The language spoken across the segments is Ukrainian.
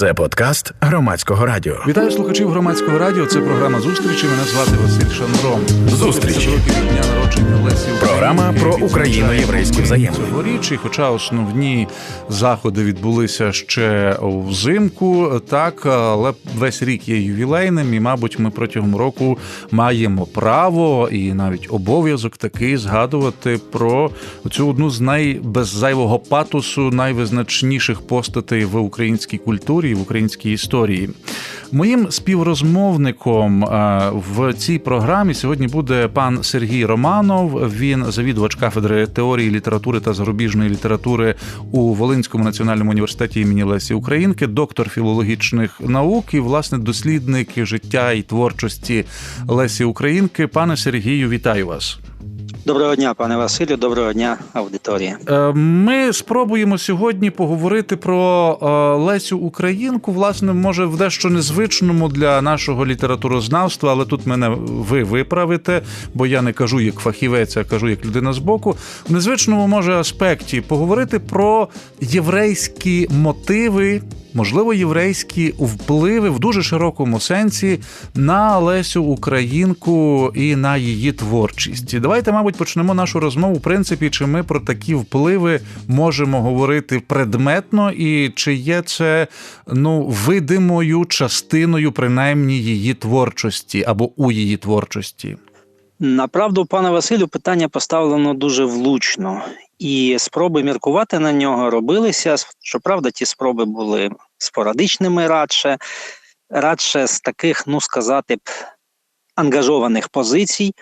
Це подкаст громадського радіо. Вітаю слухачів громадського радіо. Це програма зустрічі. Мене звати Василь Шандром. Зустрічі. 150 років від дня народження Лесі Програма про відзначаємо україно-єврейські взаємини. Цьогоріч, і хоча основні заходи відбулися ще взимку, так але весь рік є ювілейним, і мабуть, ми протягом року маємо право і навіть обов'язок такий згадувати про цю одну з най без зайвого патосу найвизначніших постатей в українській культурі і в українській історії. Моїм співрозмовником е, в цій програмі сьогодні буде пан Сергій Романов. Він завідувач кафедри теорії літератури та зарубіжної літератури у Волинському національному університеті імені Лесі Українки, доктор філологічних наук і власне дослідник життя і творчості Лесі Українки. Пане Сергію, вітаю вас. Доброго дня, пане Василю. Доброго дня, аудиторія. Е, Ми спробуємо сьогодні поговорити про е, Лесю Українку. Власне, може, в дещо незвичному для нашого літературознавства, але тут мене ви виправите, бо я не кажу як фахівець, а кажу як людина з боку. В незвичному може аспекті поговорити про єврейські мотиви. Можливо, єврейські впливи в дуже широкому сенсі на Лесю Українку і на її творчість. Давайте, мабуть, почнемо нашу розмову. В принципі, чи ми про такі впливи можемо говорити предметно, і чи є це ну видимою частиною, принаймні, її творчості або у її творчості. Направду, пане Василю, питання поставлено дуже влучно, і спроби міркувати на нього робилися. Щоправда, ті спроби були спорадичними радше, радше з таких, ну сказати б, ангажованих позицій.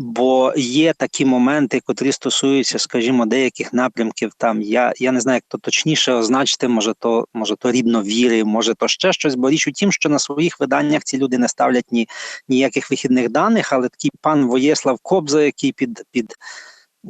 Бо є такі моменти, котрі стосуються, скажімо, деяких напрямків. Там я я не знаю, як то точніше означити, може то може то рідно віри, може то ще щось. Бо річ у тім, що на своїх виданнях ці люди не ставлять ні ніяких вихідних даних, але такий пан Воєслав Кобза, який під під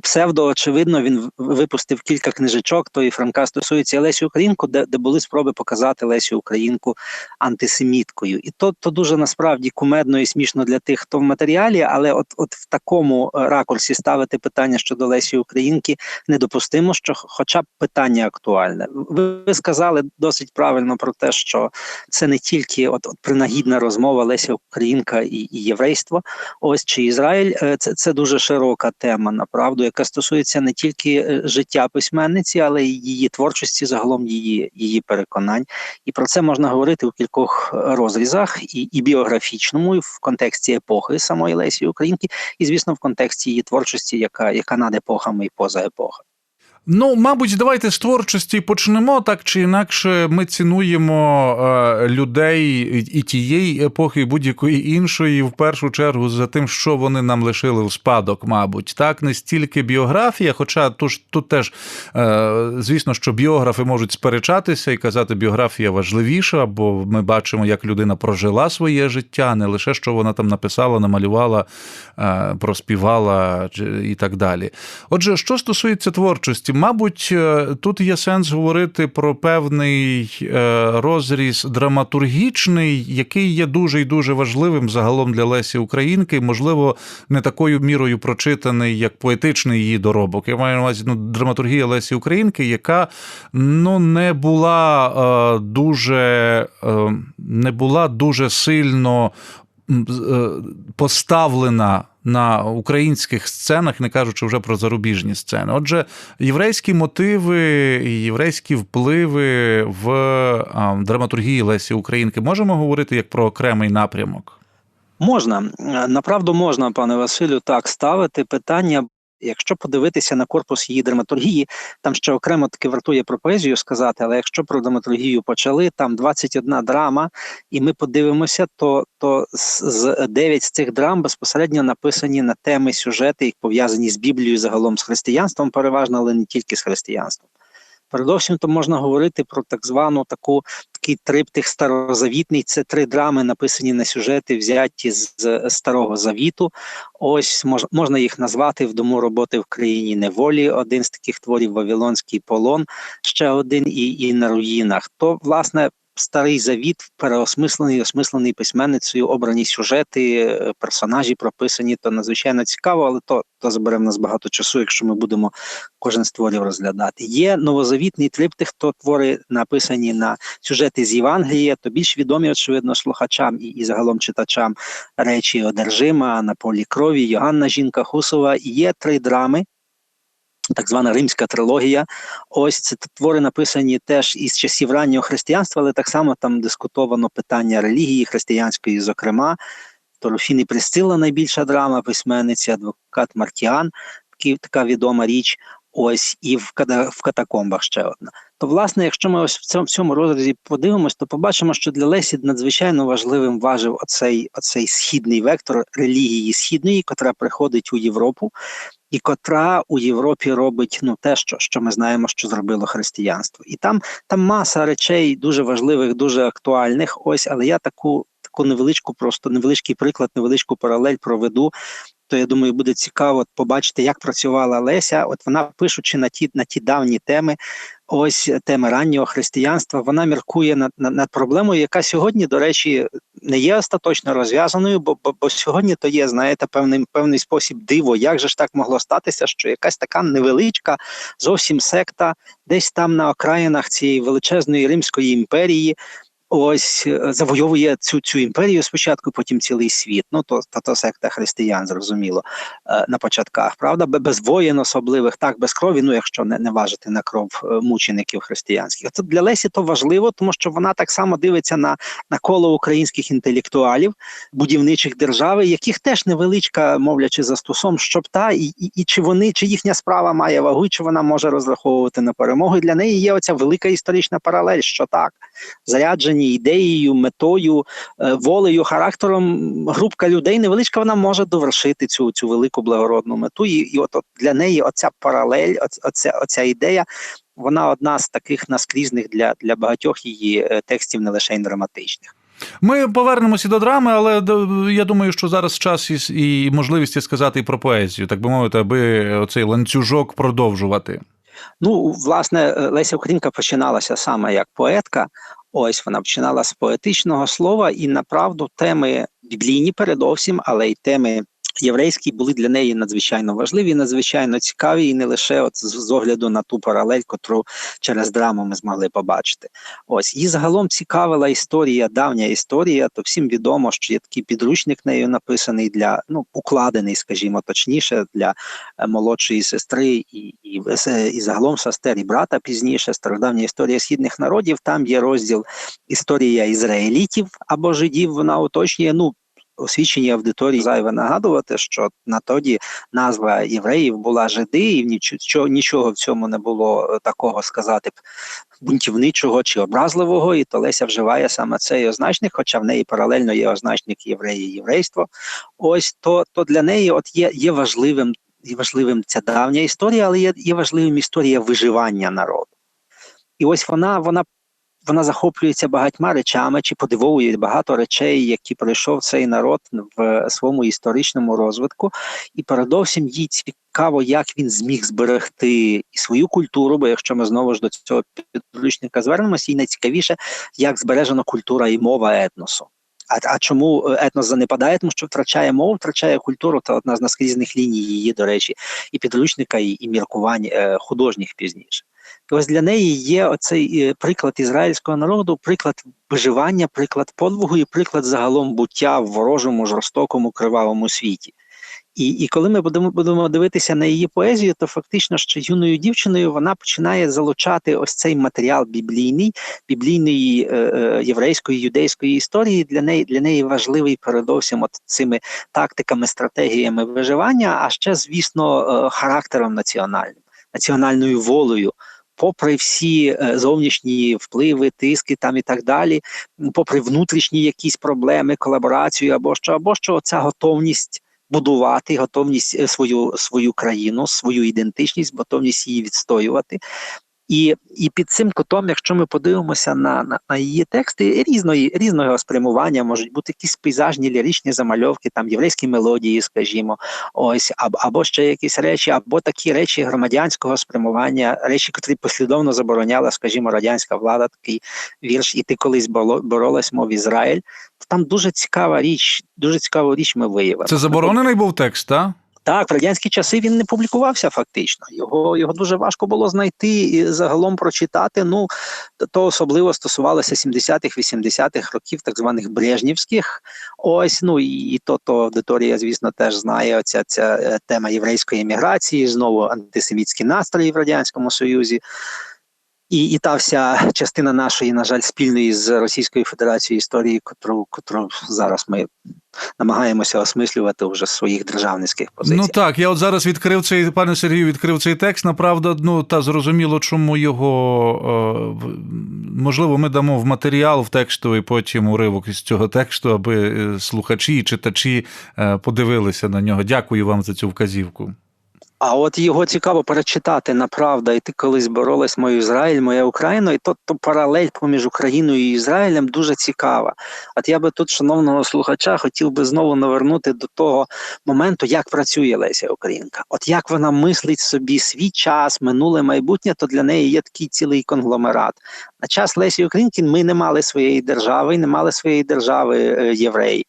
псевдо, очевидно, він випустив кілька книжечок. Тої Франка стосується Лесі Українку, де де були спроби показати Лесю Українку антисеміткою. І то то дуже насправді кумедно і смішно для тих, хто в матеріалі, але от от в такому ракурсі ставити питання щодо Лесі Українки недопустимо, що, хоча б питання актуальне. Ви, сказали досить правильно про те, що це не тільки от, от принагідна розмова Леся Українка і, і єврейство. Ось чи Ізраїль це, це дуже широка тема, направду яка стосується не тільки життя письменниці, але й її творчості, загалом її її переконань. І про це можна говорити у кількох розрізах, і і біографічному, і в контексті епохи самої Лесі Українки, і звісно, в контексті її творчості, яка яка над епохами і поза епохами. Ну, мабуть, давайте з творчості почнемо так чи інакше. Ми цінуємо е, людей і тієї епохи, і будь-якої іншої, в першу чергу, за тим, що вони нам лишили в спадок, мабуть, так не стільки біографія, хоча тут, тут теж, е, звісно, що біографи можуть сперечатися і казати, біографія важливіша, бо ми бачимо, як людина прожила своє життя, не лише що вона там написала, намалювала, е, проспівала і так далі. Отже, що стосується творчості. Мабуть, тут є сенс говорити про певний розріз драматургічний, який є дуже і дуже важливим загалом для Лесі Українки, можливо, не такою мірою прочитаний, як поетичний її доробок. Я маю на увазі ну, драматургія Лесі Українки, яка ну не була дуже не була дуже сильно поставлена на українських сценах, не кажучи вже про зарубіжні сцени. Отже, єврейські мотиви, єврейські впливи в драматургії Лесі Українки можемо говорити як про окремий напрямок. Можна направду можна, пане Василю, так ставити питання. Якщо подивитися на корпус її драматургії, там ще окремо таки вартує про поезію сказати, але якщо про драматургію почали, там 21 драма, і ми подивимося, то то з 9 з цих драм безпосередньо написані на теми сюжети, їх пов'язані з Біблією, загалом з християнством, переважно, але не тільки з християнством. Передовсім то можна говорити про так звану таку такий триптих старозавітний. Це три драми, написані на сюжети, взяті з Старого Завіту. Ось мож, можна їх назвати в дому роботи в країні неволі. Один з таких творів Вавилонський полон, ще один і, і на руїнах. То, власне, старий завіт, переосмислений, осмислений письменницею, обрані сюжети, е, персонажі прописані, то надзвичайно цікаво, але то, то забере в нас багато часу, якщо ми будемо кожен з творів розглядати. Є новозавітний триптих, то твори написані на сюжети з Євангелія, то більш відомі, очевидно, слухачам і, і загалом читачам речі Одержима, на полі крові, Йоганна Жінка Хусова. Є три драми. Так звана римська трилогія. Ось це твори написані теж із часів раннього християнства, але так само там дискутовано питання релігії християнської, зокрема. Торофін і найбільша драма, письменниця, адвокат Мартіан, така відома річ. Ось і в, в катакомбах ще одна. То, власне, якщо ми ось в цьому, в цьому розрізі подивимось, то побачимо, що для Лесі надзвичайно важливим важив оцей, оцей східний вектор релігії східної, котра приходить у Європу, і котра у Європі робить ну те, що, що ми знаємо, що зробило християнство. І там, там маса речей дуже важливих, дуже актуальних. Ось, але я таку, таку невеличку, просто невеличкий приклад, невеличку паралель проведу. То я думаю, буде цікаво побачити, як працювала Леся. От вона пишучи на ті на ті давні теми, ось теми раннього християнства, вона міркує над, над, над проблемою, яка сьогодні, до речі, не є остаточно розв'язаною, бо, бо, бо сьогодні то є, знаєте, певний певний спосіб диво. Як же ж так могло статися, що якась така невеличка зовсім секта, десь там на окраїнах цієї величезної Римської імперії. Ось е, завойовує цю цю імперію спочатку, потім цілий світ. Ну то то, то секта християн, зрозуміло, е, на початках, правда, без воєн особливих, так без крові. Ну якщо не, не важити на кров е, мучеників християнських. Це для Лесі то важливо, тому що вона так само дивиться на, на коло українських інтелектуалів, будівничих держави, яких теж невеличка, мовлячи за стосом, щоб та і, і, і чи вони, чи їхня справа має вагу, чи вона може розраховувати на перемогу. Для неї є оця велика історична паралель, що так заряджені ідеєю, метою, е, волею, характером. Групка людей невеличка, вона може довершити цю цю велику благородну мету. І, і от, от для неї оця паралель, оця, оця ідея. Вона одна з таких наскрізних для, для багатьох її е, текстів, не лише й драматичних. Ми повернемося до драми, але я думаю, що зараз час і, можливість сказати і про поезію, так би мовити, аби оцей ланцюжок продовжувати. Ну, власне, Леся Українка починалася саме як поетка. Ось вона починала з поетичного слова, і направду теми біблійні передовсім, але й теми єврейські були для неї надзвичайно важливі, надзвичайно цікаві, і не лише от з з огляду на ту паралель, котру через драму ми змогли побачити. Ось її загалом цікавила історія, давня історія. То всім відомо, що є такий підручник нею написаний для ну укладений, скажімо точніше, для е, молодшої сестри і, і, е, і загалом сестер і брата пізніше. Стародавня історія східних народів. Там є розділ історія ізраїлітів або жидів. Вона уточнює. Ну освіченій аудиторії зайве нагадувати, що на тоді назва євреїв була жиди, і нічого, нічого в цьому не було е, такого сказати б бунтівничого чи образливого, і то Леся вживає саме цей означник, хоча в неї паралельно є означник євреї, єврейство. Ось то, то для неї от є, є важливим. Є важливим ця давня історія, але є, є важливим історія виживання народу. І ось вона, вона вона захоплюється багатьма речами чи подивовує багато речей, які пройшов цей народ в своєму історичному розвитку, і передовсім їй цікаво, як він зміг зберегти і свою культуру. Бо якщо ми знову ж до цього підручника звернемося, їй найцікавіше, як збережена культура і мова етносу. А, а чому етнос занепадає? Тому що втрачає мову, втрачає культуру, та одна з наскрізних ліній її, до речі, і підручника, і, і міркувань е, художніх пізніше. І ось для неї є оцей е, приклад ізраїльського народу, приклад виживання, приклад подвигу і приклад загалом буття в ворожому, жорстокому, кривавому світі. І і коли ми будемо будемо дивитися на її поезію, то фактично ще юною дівчиною вона починає залучати ось цей матеріал біблійний, біблійної е, е, єврейської юдейської історії. Для неї для неї важливий передовсім от цими тактиками, стратегіями виживання, а ще, звісно, е, характером національним, національною волею. Попри всі е, зовнішні впливи, тиски там і так далі, попри внутрішні якісь проблеми, колаборацію або що, або що ця готовність будувати, готовність свою свою країну, свою ідентичність, готовність її відстоювати. І, і під цим кутом, якщо ми подивимося на, на, на її тексти різної різного спрямування, можуть бути якісь пейзажні ліричні замальовки, там єврейські мелодії, скажімо, ось або, або ще якісь речі, або такі речі громадянського спрямування, речі, котрі послідовно забороняла, скажімо, радянська влада, такий вірш, і ти колись боролась, мов Ізраїль. Там дуже цікава річ, дуже цікаву річ ми виявили. Це заборонений був текст, так? Так, в радянські часи він не публікувався фактично. Його його дуже важко було знайти і загалом прочитати. Ну то особливо стосувалося 70-х, 80-х років, так званих брежнівських. Ось ну і, то, то аудиторія, звісно, теж знає. Оця ця е, тема єврейської еміграції, знову антисемітські настрої в радянському союзі. І, і та вся частина нашої, на жаль, спільної з Російською Федерацією історії, котру, котру зараз ми намагаємося осмислювати вже з своїх державницьких позицій. Ну так, я от зараз відкрив цей, пане Сергію, відкрив цей текст. Направда, ну та зрозуміло, чому його е, можливо, ми дамо в матеріал в текстовий потім уривок із цього тексту, аби е, слухачі і читачі е, подивилися на нього. Дякую вам за цю вказівку. А от його цікаво перечитати направда, і ти колись боролась мою Ізраїль, моя Україна, і то, то паралель поміж Україною і Ізраїлем дуже цікава. От я би тут, шановного слухача, хотів би знову навернути до того моменту, як працює Леся Українка. От як вона мислить собі свій час, минуле майбутнє, то для неї є такий цілий конгломерат. На час Лесі Українки ми не мали своєї держави, і не мали своєї держави е, євреї.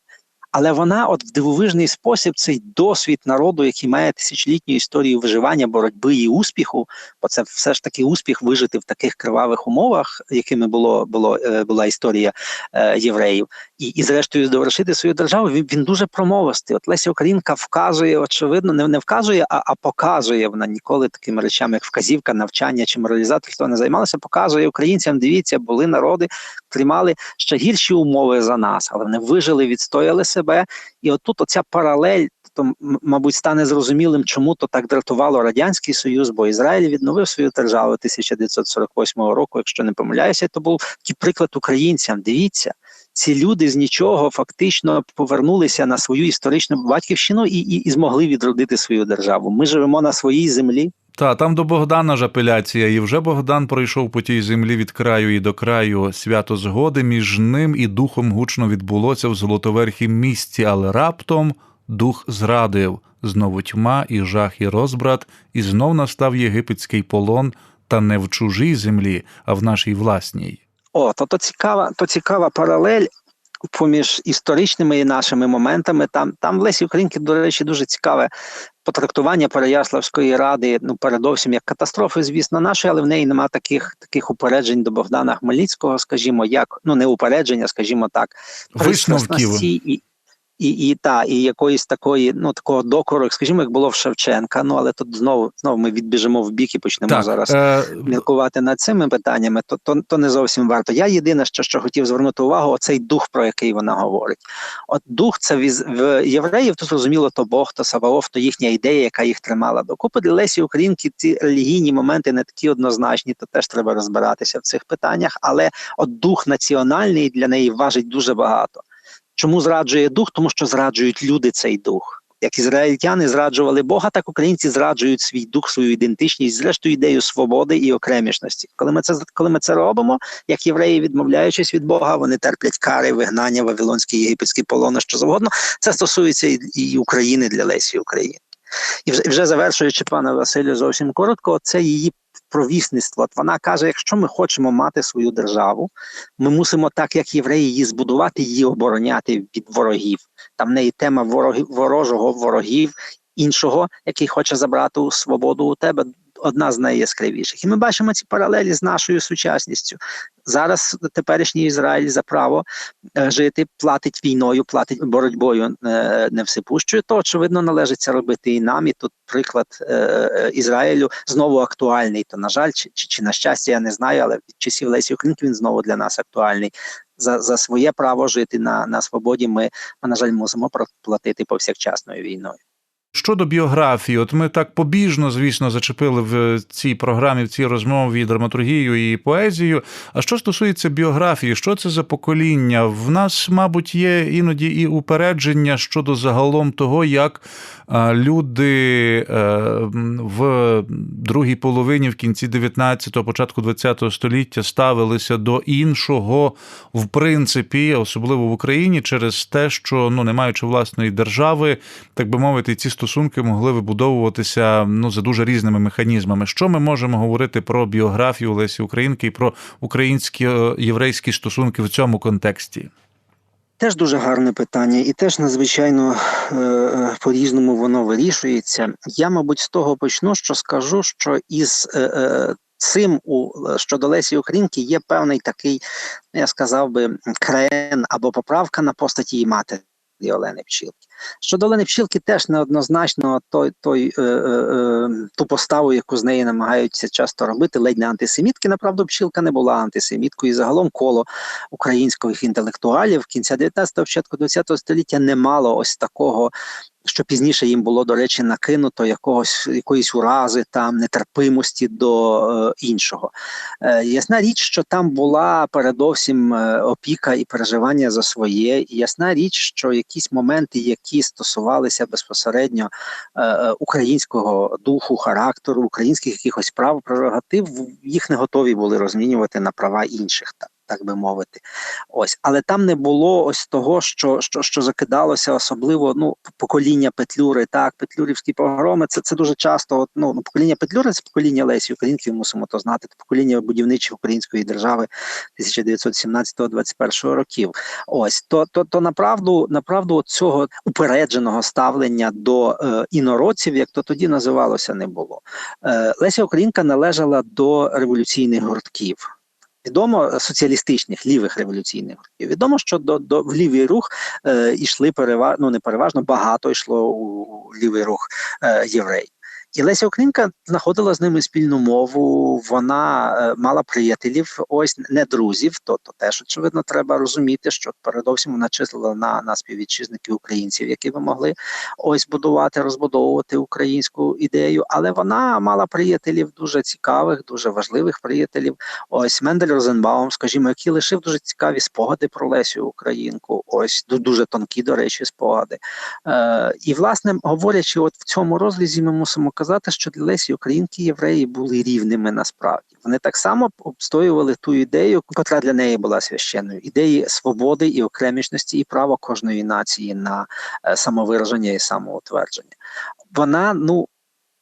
Але вона, от в дивовижний спосіб, цей досвід народу, який має тисячолітню історію виживання, боротьби і успіху, бо це все ж таки успіх вижити в таких кривавих умовах, якими було було е, була історія е, євреїв, і, і зрештою довершити свою державу. Він, він дуже промовистий. От Леся Українка вказує, очевидно, не, не вказує, а, а показує. Вона ніколи такими речами, як вказівка, навчання чи моралізаторство не займалася. Показує українцям. Дивіться, були народи, які мали ще гірші умови за нас, але вони вижили, відстояли себе. І отут оця паралель, то, мабуть, стане зрозумілим, чому то так дратувало Радянський Союз, бо Ізраїль відновив свою державу 1948 року, якщо не помиляюся, то був такий приклад українцям. Дивіться, ці люди з нічого фактично повернулися на свою історичну батьківщину і, і, і змогли відродити свою державу. Ми живемо на своїй землі. Та там до Богдана ж апеляція, і вже Богдан пройшов по тій землі від краю і до краю. Свято згоди між ним і духом гучно відбулося в золотоверхім місці, але раптом дух зрадив. Знову тьма і жах, і розбрат, і знов настав єгипетський полон, та не в чужій землі, а в нашій власній. О, то, то цікава, то цікава паралель поміж історичними і нашими моментами. Там там в Лесі Українки, до речі, дуже цікаве потрактування Переяславської ради. Ну, передовсім як катастрофи, звісно, нашої, але в неї нема таких таких упереджень до Богдана Хмельницького, скажімо, як ну не упередження, скажімо так, пристрасності і. І, і та, і якоїсь такої, ну такого докору, скажімо, як було в Шевченка. Ну але тут знову знову ми відбіжимо в бік і почнемо Так, зараз е, міркувати над цими питаннями, то, то, то не зовсім варто. Я єдине, що, що хотів звернути увагу, оцей дух, про який вона говорить. От дух це віз, в євреїв, то зрозуміло, то Бог, то Саваоф, то їхня ідея, яка їх тримала докупи. Для Лесі Українки ці релігійні моменти не такі однозначні, то теж треба розбиратися в цих питаннях. Але от дух національний для неї важить дуже багато. Чому зраджує дух? Тому що зраджують люди цей дух. Як ізраїльтяни зраджували Бога, так українці зраджують свій дух, свою ідентичність, зрештою ідею свободи і окремішності. Коли ми це коли ми це робимо, як євреї, відмовляючись від Бога, вони терплять кари, вигнання, вавилонський єгипетський полони, що завгодно. Це стосується і, України для Лесі України. І вже, завершуючи пане Василю, зовсім коротко, це її провісництво. От вона каже: якщо ми хочемо мати свою державу, ми мусимо, так як євреї, її збудувати, її обороняти від ворогів. Там в неї тема ворогів, ворожого ворогів, іншого, який хоче забрати свободу у тебе. Одна з найяскравіших, і ми бачимо ці паралелі з нашою сучасністю. Зараз теперішній Ізраїль за право е, жити платить війною, платить боротьбою е, невсипущою. То очевидно належить це робити і нам. І тут приклад е, Ізраїлю знову актуальний. То на жаль, чи, чи, чи на щастя, я не знаю, але від часів Лесі Українки він знову для нас актуальний. За за своє право жити на, на свободі. Ми, на жаль мусимо платити повсякчасною війною. Щодо біографії, от ми так побіжно, звісно, зачепили в цій програмі, в цій розмові драматургію і поезію. А що стосується біографії, що це за покоління? В нас, мабуть, є іноді і упередження щодо загалом того, як люди е, в другій половині, в кінці 19-го, початку 20-го століття ставилися до іншого, в принципі, особливо в Україні, через те, що ну не маючи власної держави, так би мовити, ці стосунки могли вибудовуватися ну за дуже різними механізмами. Що ми можемо говорити про біографію Лесі Українки і про українські е, єврейські стосунки в цьому контексті? Теж дуже гарне питання, і теж надзвичайно е, е, по-різному воно вирішується. Я, мабуть, з того почну, що скажу, що із цим у щодо Лесі Українки є певний такий, я сказав би, крен або поправка на постаті її матері Олени Пчілки. Щодо Олени Пчілки, теж неоднозначно той, той, е, е, е, ту поставу, яку з неї намагаються часто робити, ледь не антисемітки. Направду, Пчілка не була антисеміткою. І загалом коло українських інтелектуалів кінця 19-го, початку 20-го століття не мало ось такого. Що пізніше їм було, до речі, накинуто якогось якоїсь урази, там нетерпимості до е, іншого. Е, ясна річ, що там була передовсім е, опіка і переживання за своє. І ясна річ, що якісь моменти, які стосувалися безпосередньо е, е, українського духу, характеру, українських якихось прав, прерогатив, їх не готові були розмінювати на права інших. Так. Так би мовити, ось, але там не було ось того, що що, що закидалося, особливо ну покоління Петлюри. Так, Петлюрівські погроми. Це це дуже часто. От, ну покоління Петлюри, це покоління Лесі Українки. Мусимо то знати. Це покоління будівничих української держави 1917-21 років. Ось то, то, то направду, направду цього упередженого ставлення до е, інородців, як то тоді називалося, не було. Е, Леся Українка належала до революційних гуртків. Відомо соціалістичних лівих революційних рухів. Відомо, що до, до в лівий рух е, йшли переважно, ну не переважно, багато йшло у лівий рух е, євреїв. І Леся Українка знаходила з ними спільну мову. Вона е, мала приятелів, ось не друзів. То, то теж очевидно треба розуміти, що передовсім вона числила на, на співвітчизників українців, які би могли ось будувати, розбудовувати українську ідею. Але вона мала приятелів дуже цікавих, дуже важливих приятелів. Ось Мендель Розенбаум, скажімо, який лишив дуже цікаві спогади про Лесю Українку. Ось дуже тонкі, до речі, спогади. Е, І власне говорячи, от в цьому розрізі ми мусимо казати, що для Лесі Українки євреї були рівними насправді. Вони так само обстоювали ту ідею, яка для неї була священною ідеї свободи і окремішності, і права кожної нації на е, самовираження і самоутвердження. Вона ну.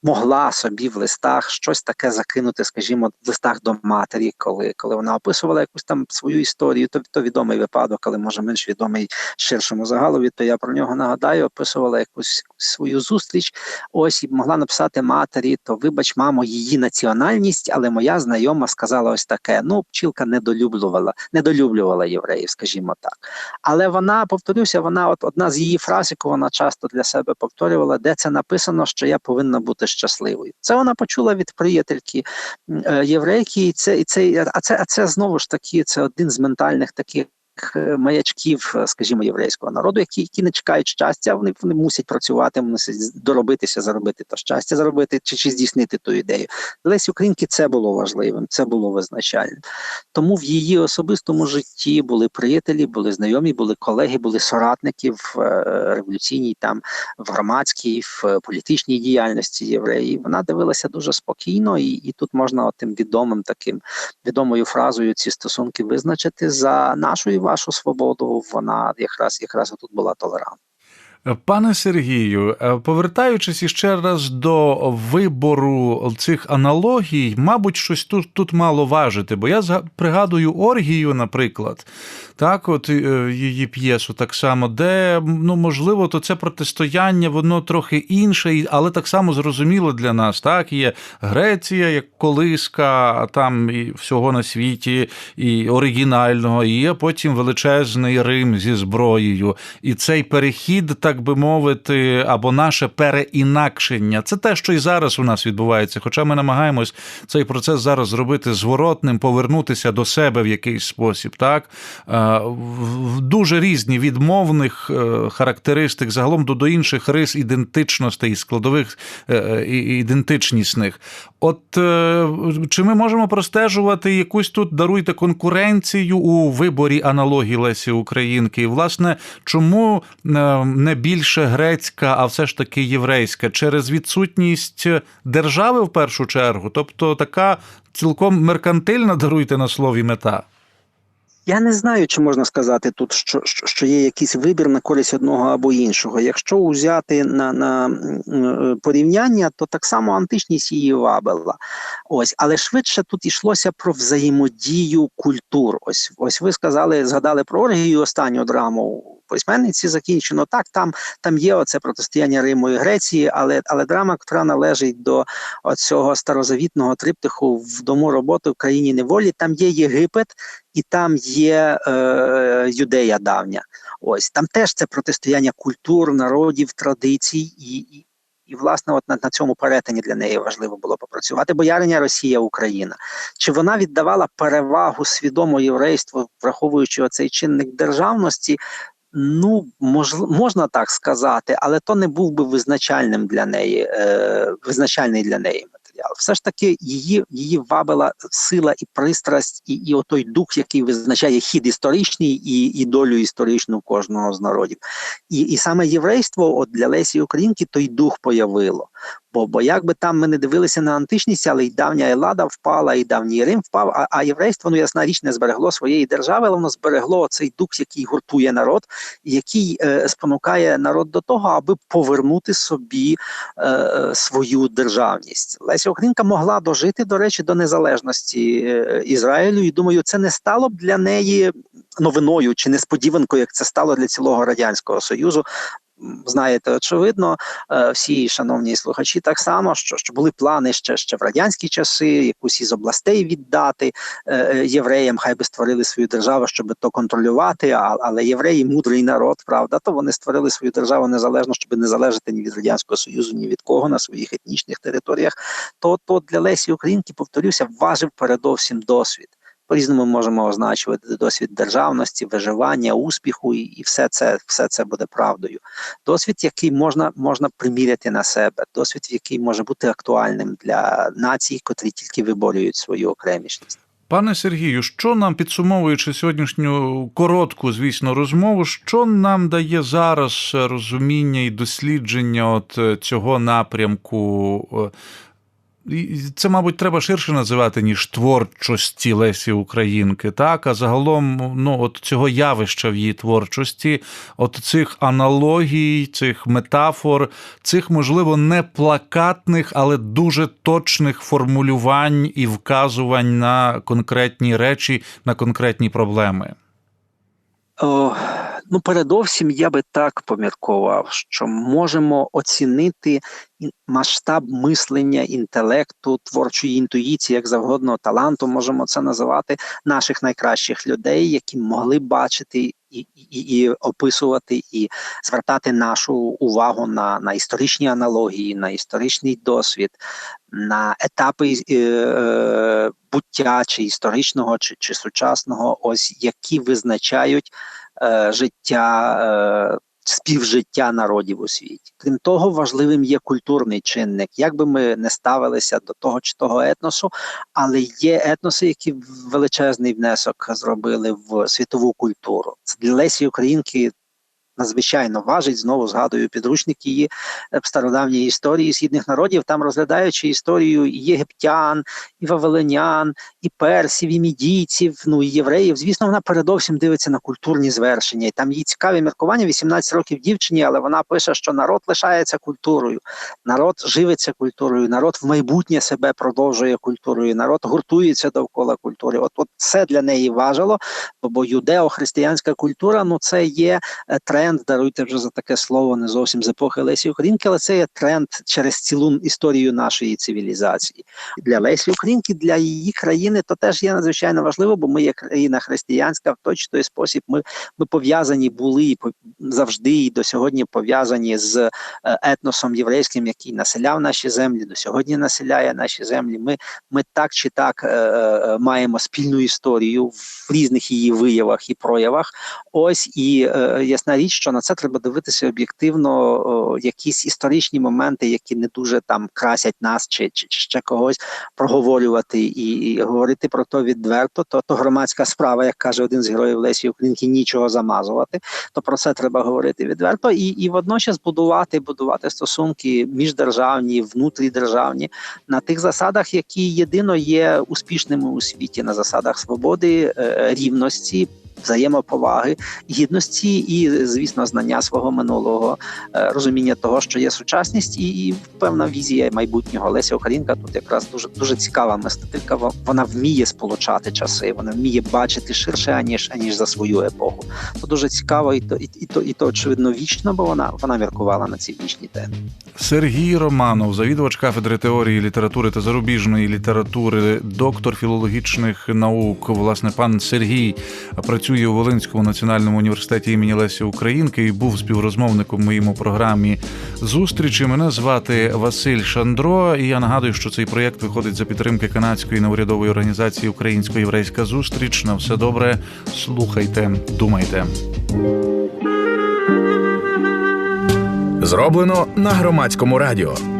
Могла собі в листах щось таке закинути, скажімо, в листах до матері, коли коли вона описувала якусь там свою історію, то то відомий випадок, але може менш відомий ширшому загалові, то я про нього нагадаю, описувала якусь свою зустріч. Ось і могла написати матері, то вибач, мамо, її національність, але моя знайома сказала ось таке: ну, пчілка недолюблювала, недолюблювала євреїв, скажімо так. Але вона, повторюся, вона от одна з її фраз, яку вона часто для себе повторювала, де це написано, що я повинна бути щасливою. Це вона почула від приятельки е, єврейки, і це і це, а це, а це знову ж таки це один з ментальних таких. Е, Маячків, е, скажімо, єврейського народу, які які не чекають щастя, вони вони мусять працювати, мусять доробитися, заробити то щастя, заробити чи чи здійснити ту ідею. Лесі Українки це було важливим, це було визначальним. Тому в її особистому житті були приятелі, були знайомі, були колеги, були соратники в е, революційній там в громадській, в політичній діяльності євреїв. Вона дивилася дуже спокійно, і, і тут можна тим відомим таким відомою фразою ці стосунки визначити за нашу і вашу свободу. Вона якраз якраз тут була толерантна. Пане Сергію, е, повертаючись іще раз до вибору цих аналогій, мабуть, щось тут тут мало важити, бо я пригадую Оргію, наприклад, так, от е, її п'єсу так само, де ну можливо, то це протистояння, воно трохи інше, але так само зрозуміло для нас. Так, є Греція як колиска, там і всього на світі, і оригінального, і є потім величезний Рим зі зброєю. І цей перехід, так так би мовити, або наше переінакшення. Це те, що і зараз у нас відбувається. Хоча ми намагаємось цей процес зараз зробити зворотним, повернутися до себе в якийсь спосіб. Так Е, дуже різні від мовних е, характеристик, загалом до, інших рис ідентичностей, складових е, ідентичнісних. От е, чи ми можемо простежувати якусь тут даруйте конкуренцію у виборі аналогії Лесі Українки? І, власне, чому е, не більше грецька, а все ж таки єврейська? Через відсутність держави в першу чергу? Тобто така цілком меркантильна даруйте на слові мета? Я не знаю, чи можна сказати тут, що, що, є якийсь вибір на користь одного або іншого. Якщо узяти на, на е, порівняння, то так само античність її вабила. Ось, але швидше тут йшлося про взаємодію культур. Ось, ось ви сказали, згадали про оргію останню драму. Письменниці закінчено так. Там там є оце протистояння Риму і Греції, але але драма, яка належить до оцього старозавітного триптиху в дому роботи в країні неволі. Там є Єгипет і там є е, юдея давня. Ось там теж це протистояння культур, народів, традицій, і, і, і власне, от на, на цьому перетині для неї важливо було попрацювати. Бояриня Росія, Україна. Чи вона віддавала перевагу свідомо єврейству, враховуючи оцей чинник державності? Ну, мож, можна так сказати, але то не був би визначальним для неї, е, визначальний для неї матеріал. Все ж таки, її її вабила сила і пристрасть, і і отой дух, який визначає хід історичний і і долю історичну кожного з народів. І і саме єврейство от для Лесі Українки той дух появило. Бо бо як би там ми не дивилися на античність, але й давня Елада впала, і давній Рим впав. А а єврейство, ну ясна річ, не зберегло своєї держави, але воно зберегло цей дух, який гуртує народ, який е, спонукає народ до того, аби повернути собі е, свою державність. Леся Українка могла дожити, до речі, до незалежності е, Ізраїлю, і думаю, це не стало б для неї новиною чи несподіванкою, як це стало для цілого радянського союзу знаєте, очевидно, всі шановні слухачі, так само, що що були плани ще ще в радянські часи, якусь із областей віддати е, євреям, хай би створили свою державу, щоб то контролювати. Але євреї мудрий народ, правда, то вони створили свою державу незалежно, щоб не залежати ні від радянського союзу, ні від кого на своїх етнічних територіях. То то для Лесі Українки повторюся, важив передовсім досвід. По-різному можемо означувати досвід державності, виживання, успіху, і, і все це все це буде правдою. Досвід, який можна можна приміряти на себе, досвід, який може бути актуальним для націй, котрі тільки виборюють свою окремішність. Пане Сергію, що нам підсумовуючи сьогоднішню коротку, звісно, розмову, що нам дає зараз розуміння і дослідження от цього напрямку? Це, мабуть, треба ширше називати, ніж творчості Лесі Українки, так? А загалом ну, от цього явища в її творчості, от цих аналогій, цих метафор, цих, можливо, не плакатних, але дуже точних формулювань і вказувань на конкретні речі, на конкретні проблеми. О, ну, передовсім я би так поміркував, що можемо оцінити масштаб мислення, інтелекту, творчої інтуїції, як завгодно, таланту, можемо це називати наших найкращих людей, які могли бачити і і, і описувати, і звертати нашу увагу на на історичні аналогії, на історичний досвід, на етапи е, е, буття чи історичного, чи, чи сучасного, ось які визначають е, життя. Е, Співжиття народів у світі, крім того, важливим є культурний чинник. Як би ми не ставилися до того чи того етносу, але є етноси, які величезний внесок зробили в світову культуру. Для Лесі Українки надзвичайно важить. Знову згадую підручник її в стародавній історії східних народів, там розглядаючи історію і єгиптян, і вавилонян, і персів, і мідійців, ну і євреїв. Звісно, вона передовсім дивиться на культурні звершення. І там її цікаві міркування 18 років дівчині, але вона пише, що народ лишається культурою, народ живиться культурою, народ в майбутнє себе продовжує культурою, народ гуртується довкола культури. От, от це для неї важило, бо юдео-християнська культура ну це є тренд тренд, даруйте вже за таке слово, не зовсім з епохи Лесі Українки, але це є тренд через цілу історію нашої цивілізації. Для Лесі Українки, для її країни, то теж є надзвичайно важливо, бо ми є країна християнська, в той чи той спосіб ми, ми пов'язані були завжди і до сьогодні пов'язані з е, етносом єврейським, який населяв наші землі, до сьогодні населяє наші землі. Ми, ми так чи так е, е, маємо спільну історію в різних її виявах і проявах. Ось і е, ясна річ, що на це треба дивитися об'єктивно. О, якісь історичні моменти, які не дуже там красять нас чи, чи, чи ще когось проговорювати і, і говорити про то відверто. То, то громадська справа, як каже один з героїв Лесі Українки, нічого замазувати. То про це треба говорити відверто і, і водночас будувати, будувати стосунки міждержавні, внутрідержавні на тих засадах, які єдино є успішними у світі, на засадах свободи, е, рівності. Взаємоповаги, гідності і, звісно, знання свого минулого, е, розуміння того, що є сучасність, і, певна візія майбутнього. Леся Українка тут якраз дуже дуже цікава мистителька. Во- Вона вміє сполучати часи, вона вміє бачити ширше аніж аніж за свою епоху. То дуже цікаво, і то і, і то і то очевидно вічно, бо вона вона міркувала на ці вічні теми. Сергій Романов, завідувач кафедри теорії літератури та зарубіжної літератури, доктор філологічних наук. Власне, пан Сергій працює у Волинському національному університеті імені Лесі Українки і був співрозмовником моїм у програмі зустрічі. Мене звати Василь Шандро. І я нагадую, що цей проєкт виходить за підтримки канадської неурядової організації Українсько-єврейська зустріч. На все добре. Слухайте, думайте. Зроблено на громадському радіо.